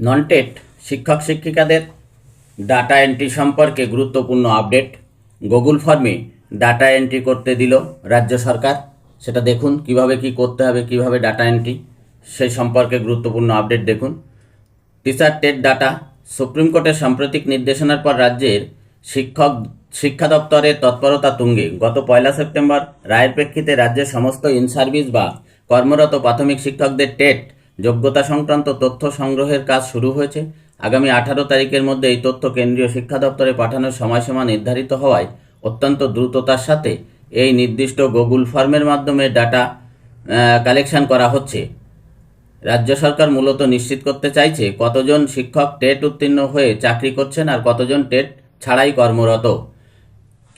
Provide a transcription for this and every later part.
নন TET শিক্ষক শিক্ষিকাদের data entry সম্পর্কে গুরুত্বপূর্ণ আপডেট গুগল ফর্মে ডাটা এন্ট্রি করতে দিল রাজ্য সরকার। সেটা দেখুন, কীভাবে কি করতে হবে, কীভাবে ডাটা এন্ট্রি সেই সম্পর্কে গুরুত্বপূর্ণ আপডেট দেখুন। টিচার টেট ডাটা সুপ্রিম কোর্টের সাম্প্রতিক নির্দেশনার পর রাজ্যের শিক্ষক, শিক্ষা দপ্তরের তৎপরতা তুঙ্গে। গত পয়লা সেপ্টেম্বর রায়ের প্রেক্ষিতে রাজ্যের সমস্ত ইন সার্ভিস বা কর্মরত প্রাথমিক শিক্ষকদের টেট যোগ্যতা সংক্রান্ত তথ্য সংগ্রহের কাজ শুরু হয়েছে। আগামী আঠারো তারিখের মধ্যে এই তথ্য কেন্দ্রীয় শিক্ষা দপ্তরে পাঠানোর সময়সীমা নির্ধারিত হওয়ায় অত্যন্ত দ্রুততার সাথে এই নির্দিষ্ট গুগল ফর্মের মাধ্যমে ডাটা কালেকশন করা হচ্ছে। রাজ্য সরকার মূলত নিশ্চিত করতে চাইছে কতজন শিক্ষক টেট উত্তীর্ণ হয়ে চাকরি করছেন আর কতজন টেট ছাড়াই কর্মরত।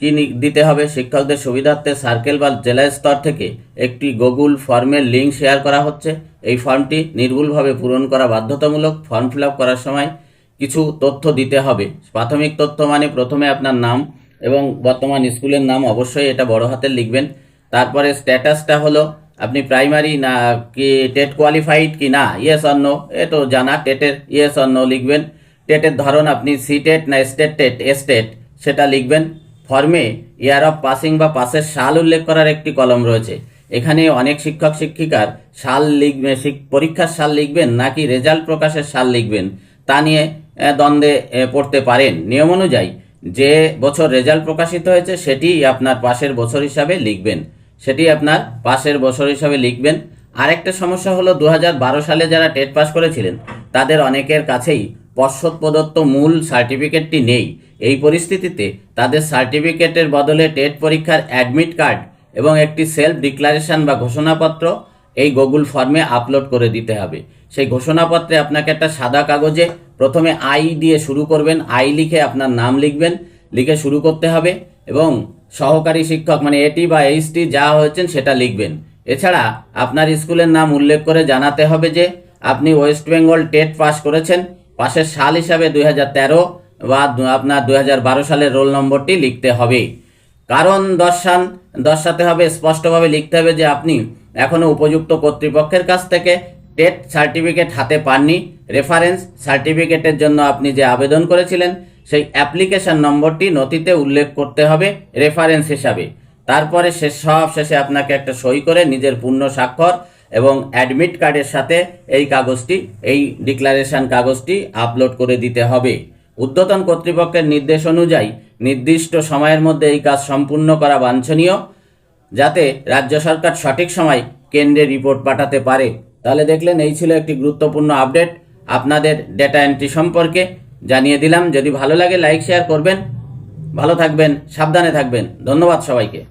কি দিতে হবে শিক্ষকদের সুবিধার্থে সার্কেল বা জেলা স্তর থেকে একটি গুগল ফর্মের লিঙ্ক শেয়ার করা হচ্ছে। এই ফর্মটি নির্ভুলভাবে পূরণ করা বাধ্যতামূলক, ফর্ম ফিল করার সময় কিছু তথ্য দিতে হবে। প্রাথমিক তথ্য মানে প্রথমে আপনার নাম এবং বর্তমান স্কুলের নাম অবশ্যই এটা বড় হাতের লিখবেন। তারপরে স্ট্যাটাসটা হলো, আপনি প্রাইমারি না কি টেট কোয়ালিফাইড কি না, ইয়েস অন্য এ তো জানা, টেটের ইয়েস অন্য লিখবেন। টেটের ধরন আপনি সি টেট না স্টেট টেট এস্টেট সেটা লিখবেন। ফর্মে ইয়ার অফ পাসিং বা পাসের সাল উল্লেখ করার একটি কলম রয়েছে। এখানে অনেক শিক্ষক, শিক্ষিকার সাল লিখবে পরীক্ষার সাল লিখবেন নাকি রেজাল্ট প্রকাশের সাল লিখবেন তা নিয়ে দ্বন্দ্বে পড়তে পারেন। নিয়ম অনুযায়ী যে বছর রেজাল্ট প্রকাশিত হয়েছে সেটি আপনার পাশের বছর হিসাবে লিখবেন। সেটি আপনার পাশের বছর হিসাবে লিখবেন। আরেকটা সমস্যা হলো দু হাজার বারো সালে যারা টেট পাস করেছিলেন, তাদের অনেকের কাছেই পর্ষদ প্রদত্ত মূল সার্টিফিকেটটি নেই। এই পরিস্থিতিতে তাদের সার্টিফিকেটের বদলে টেট পরীক্ষার অ্যাডমিট কার্ড এবং একটি সেলফ ডিক্লারেশন বা ঘোষণাপত্র এই গুগল ফর্মে আপলোড করে দিতে হবে। সেই ঘোষণাপত্রে আপনাকে একটা সাদা কাগজে প্রথমে আই দিয়ে শুরু করবেন। আই লিখে আপনার নাম লিখবেন, লিখে শুরু করতে হবে এবং সহকারী শিক্ষক মানে এটি বা এইচটি যা হয়েছেন সেটা লিখবেন। এছাড়া আপনার স্কুলের নাম উল্লেখ করে জানাতে হবে যে আপনি ওয়েস্ট বেঙ্গল টেট পাস করেছেন পাশের সাল হিসাবে দুই হাজার তেরো বা আপনার দুই হাজার বারো সালের রোল নম্বরটি লিখতে হবে। কারণ দর্শান দর্শাতে হবে, স্পষ্টভাবে লিখতে হবে যে আপনি এখনও উপযুক্ত কর্তৃপক্ষের কাছ থেকে টেট সার্টিফিকেট হাতে পাননি। রেফারেন্স সার্টিফিকেটের জন্য আপনি যে আবেদন করেছিলেন, সেই অ্যাপ্লিকেশন নম্বরটি নথিতে উল্লেখ করতে হবে রেফারেন্স হিসাবে। তারপরে শেষ সব শেষে আপনাকে একটা সই করে নিজের পূর্ণ স্বাক্ষর এবং অ্যাডমিট কার্ডের সাথে এই কাগজটি, এই ডিক্লারেশন কাগজটি আপলোড করে দিতে হবে। ঊর্ধ্বতন কর্তৃপক্ষের নির্দেশ অনুযায়ী নির্দিষ্ট সময়ের মধ্যে এই কাজ সম্পূর্ণ করা বাঞ্ছনীয়। যাতে রাজ্য সরকার সঠিক সময় কেন্দ্রে রিপোর্ট পাঠাতে পারে। তাহলে দেখলেন এই ছিল একটি গুরুত্বপূর্ণ আপডেট আপনাদের ডেটা এন্ট্রি সম্পর্কে জানিয়ে দিলাম। যদি ভালো লাগে লাইক শেয়ার করবেন। ভালো থাকবেন, সাবধানে থাকবেন। ধন্যবাদ সবাইকে।